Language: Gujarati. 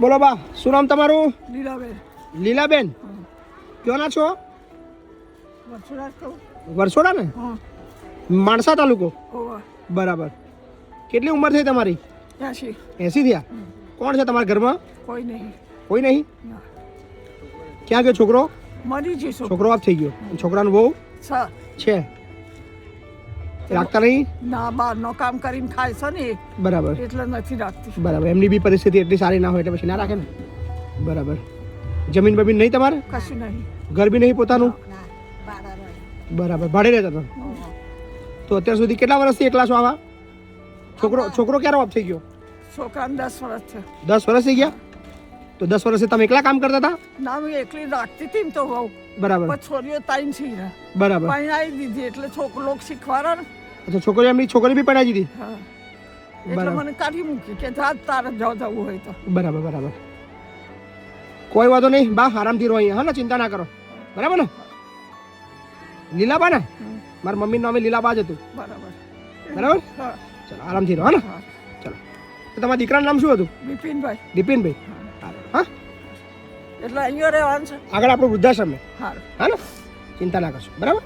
બોલો બા શું નામ તમારું? લીલાબેન. લીલાબેન? ક્યોના છો? વરસોડા ને માણસા તાલુકો? બરાબર. કેટલી ઉંમર થઈ તમારી? એસી થયા? કોણ છે તમારા ઘરમાં? કોઈ નહીં. કોઈ નહીં? ક્યાં ગયો છોકરો? મરી છોકરો. આપ થઈ ગયો. છોકરાનું બહુ છે. રાખતા નહીં? ના બહારનો કામ કરીને ખાય છે ને બરાબર. એટલે નથી રાખતી. બરાબર. એમની બી પરિસ્થિતિ એટલી સારી ના હોય એટલે પછી ના રાખે ને? બરાબર. જમીન બમીન નહીં તમારે? કશું નહીં. ઘર બી નહીં પોતાનું? બરાબર. ભાડે રહેતા તમે તો અત્યાર સુધી કેટલા વર્ષથી એકલા છો આવા? છોકરો છોકરો ક્યારે ઓફ થઈ ગયો? છોકરાને દસ વર્ષ છે દસ વર્ષ થઈ ગયા? તો દસ વર્ષથી તમે એકલા કામ કરતા હતા? ના હું એકલી રાખતી હતી તો બહુ બરાબર. પણ છોરીઓ તાઈન છે ને બરાબર. પરણાવી દીધી એટલે છોકરો શીખવાડા ને. અચ્છા છોકરી એમની છોકરી બી પડાવી દીધી? હા. એટલે બરાબર. મને કાઢી મૂકી કે જા તારે જાવ જવું હોય તો. બરાબર બરાબર. કોઈ વાંધો નહીં બા આરામથી રહો અહીંયા. હા ને ચિંતા ના કરો. બરાબર ને? લીલાબા ને મારા મમ્મીનું નામે લીલાબા જ હતું. બરાબર. બરાબર? હા. ચલો આરામથી રહો ને? હા. ચલો. તમારા દીકરાનું નામ શું હતું? બિપિનભાઈ. દિપિનભાઈ. હા? એટલે અહીંયા રહેવાનું છે. આગળ આપણું વૃદ્ધાશ્રમ હા ને ચિંતા ના કરશો. બરાબર?